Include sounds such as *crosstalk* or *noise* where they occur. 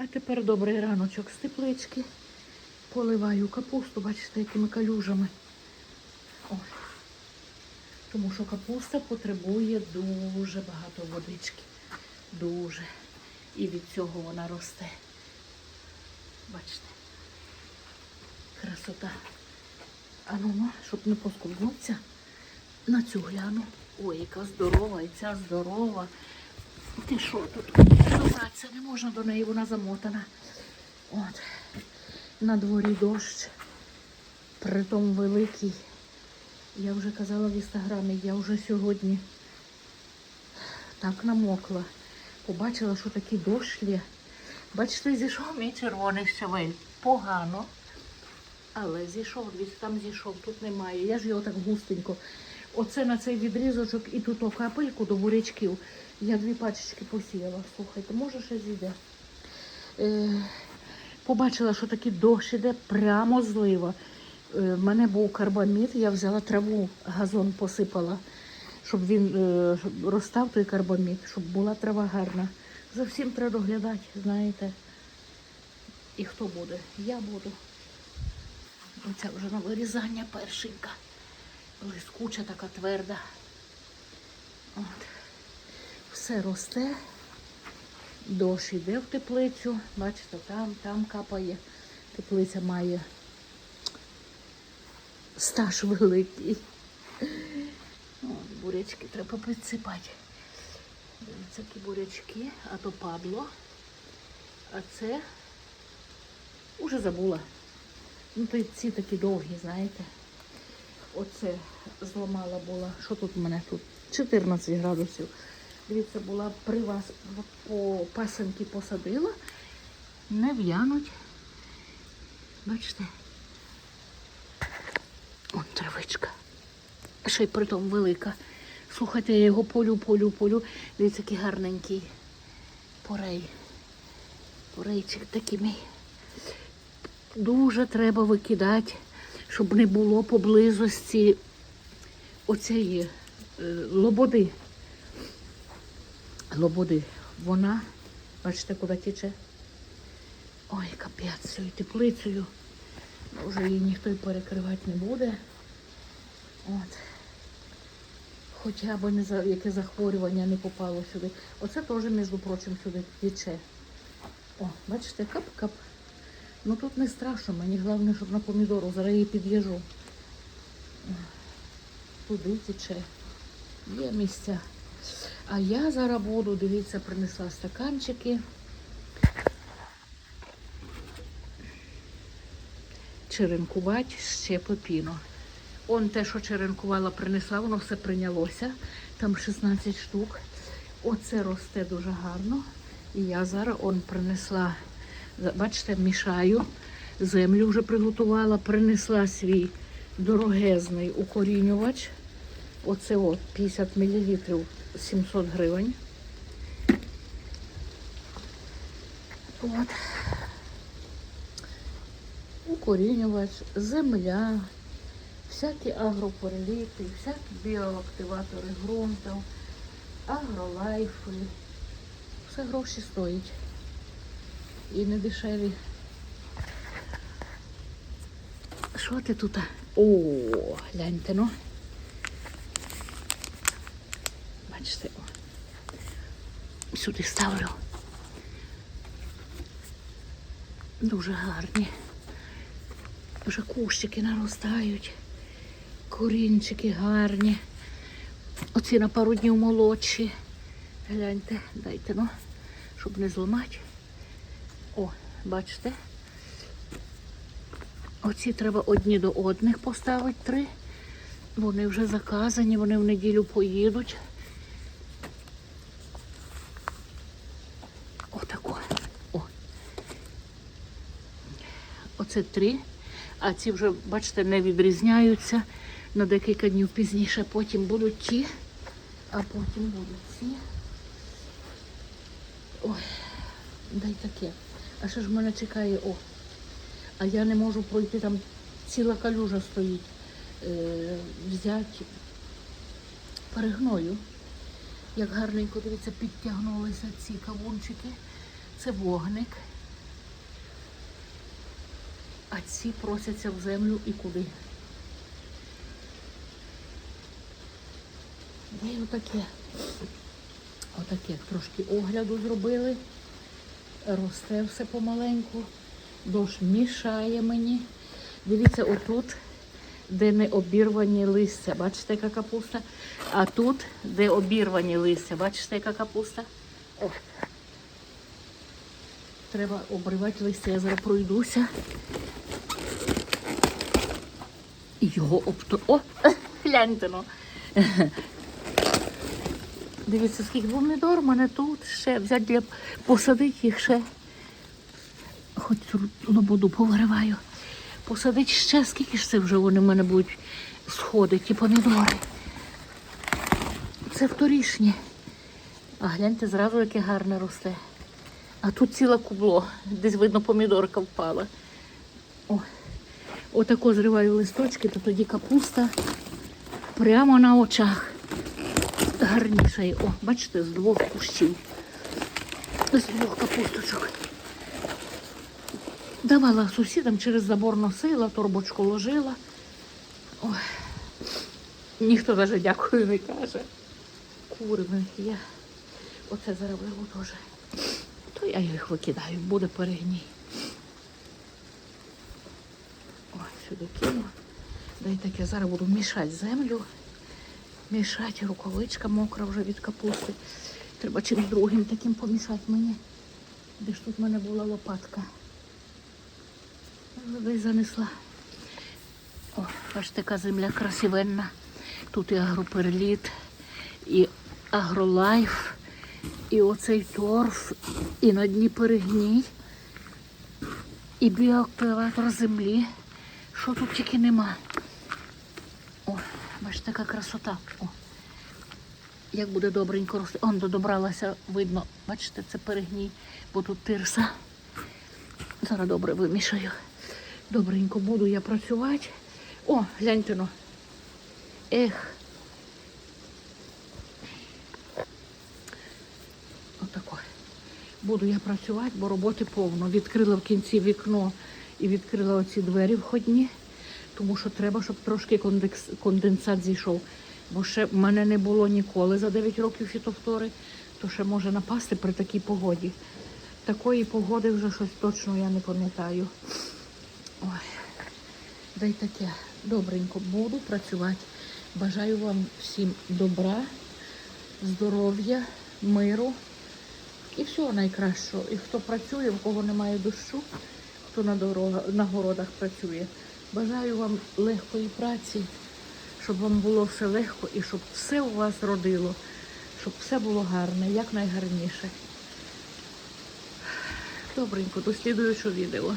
А тепер добрий раночок з теплички. Поливаю капусту, бачите, якими калюжами. Ой. Тому що капуста потребує дуже багато водички. Дуже. І від цього вона росте. Бачите. Красота. А ну, ну, щоб не поскользнутися, на цю гляну. Ой, яка здорова, і ця здорова. Ти що тут? Добратися не можна до неї, вона замотана. От. На дворі дощ. Притом великий. Я вже казала в інстаграмі, я вже сьогодні так намокла. Побачила, що дощ є. Бачите, зійшов мій червоний щавель. Погано. Але зійшов, там зійшов, тут немає. Я ж його так густенько. Оце на цей відрізочок і тут капельку до бурячків. Я дві пачечки посіяла. Слухайте, може ще зійде. Е, побачила, що такий дощ іде прямо злива. Е, в мене був карбамід, я взяла траву, газон посипала, щоб він е, розстав той карбамід, щоб була трава гарна. За всім треба доглядати, знаєте. І хто буде? Я буду. Оця вже на вирізання першенька. Блискуча така тверда. От. Все росте. Дощ йде в теплицю. Бачите, там, там капає. Теплиця має стаж великий. Бурячки треба підсипати. Дивіться, які бурячки, а то падло. А це уже забула. Ну, то ці такі довгі, знаєте. Оце зламала була. Що тут у мене тут? 14 градусів. Дивіться, була при вас по пасенки посадила. Не в'януть. Бачите? Вон травичка. Ще й притом велика. Слухайте, я його полю, полю, полю. Дивіться, який гарненький порей. Порейчик такий мій. Дуже треба викидати, щоб не було поблизості оцієї е, лободи. Лободи. Вона, бачите, куди тече? Ой, капець, цією теплицею. Вже її ніхто й перекривати не буде. От. Хоча б не за яке захворювання не попало сюди. Оце теж, між прочим, сюди тече. О, бачите, кап-кап. Ну тут не страшно, мені головне, щоб на помідору зараз її під'їжу. Туди тече. Є місця. А я зараз буду, дивіться, принесла стаканчики. Черенкувати ще пепіно. Он те, що черенкувала, принесла, воно все прийнялося. Там 16 штук. Оце росте дуже гарно. І я зараз он принесла, бачите, мішаю. Землю вже приготувала, принесла свій дорогезний укорінювач. Оце от 50 мл 700 гривень. От. Укорінювач, земля, всякі агроперліти, всякі біоактиватори ґрунтів, агролайфи. Все гроші стоїть. І не дешеві. Що ти тут? О, гляньте, ну. Бачите. Сюди ставлю. Дуже гарні. Вже кущики наростають. Корінчики гарні. Оці на пару днів молодші. Гляньте, дайте, ну, щоб не зламати. О, бачите? Оці треба одні до одних поставити три. Вони вже заказані, вони в неділю поїдуть. 23, а ці вже, бачите, не відрізняються. На декілька днів пізніше потім будуть ті, а потім будуть ці. Ой, дай таке. А що ж мене чекає, о. А я не можу пройти, там ціла калюжа стоїть. Е, Взяти перегною. Як гарненько, дивіться, підтягнулися ці кавунчики. Це вогник. А ці просяться в землю і куди? Ну і отаке. Отаке трошки огляду зробили. Росте все помаленьку. Дощ мішає мені. Дивіться, отут, де не обірвані листя. Бачите, яка капуста? А тут, де обірвані листя, бачите, яка капуста? О. Треба обривати листя, я зараз пройдуся. І його обто... О, *laughs* гляньте ну. Дивіться, скільки помідор, мене тут ще взяти для посадити їх ще. Хоч цю лободу повириваю. Посадити ще, скільки ж це вже вони в мене будуть сходити, ті помідори. Це вторішнє. А гляньте, зразу яке гарне росте. А тут ціле кубло. Десь видно, помідорка впала. О, отако зриваю листочки, то тоді капуста прямо на очах. Гарніше. О, бачите, з двох кущів. З двох капусточок. Давала сусідам через забор носила, торбочку ложила. Ой. Ніхто навіть дякую не каже. Кури в них є. Оце виву теж. То я їх викидаю, буде перегній. Ой, сюди кину. Дай таке зараз буду мішати землю. Мішати, рукавичка мокра вже від капусти. Треба чимось другим таким помішати мені. Де ж тут в мене була лопатка? Десь занесла. О, бачите, яка земля красивенна. Тут і агроперліт, і агролайф, оцей торф, і на дні перегній, і біоактиватор землі. Що тут тільки нема. О, бачите, яка красота. О. Як буде добренько рости. Он додобралася, видно, бачите, це перегній, бо тут тирса. Зараз добре вимішаю. Добренько буду я працювати. О, гляньте ну. Ех. Отако. Буду я працювати, бо роботи повно. Відкрила в кінці вікно і відкрила оці двері входні, тому що треба, щоб трошки конденсат зійшов. Бо ще в мене не було ніколи за 9 років фітофтори, то ще може напасти при такій погоді. Такої погоди вже щось точно я не пам'ятаю. Ой, дай таке. Добренько буду працювати. Бажаю вам всім добра, здоров'я, миру і всього найкращого. І хто працює, в кого немає дощу, хто на, дорога, на городах працює. Бажаю вам легкої праці, щоб вам було все легко і щоб все у вас родило, щоб все було гарне, як найгарніше. Добренько, до слідуючого відео.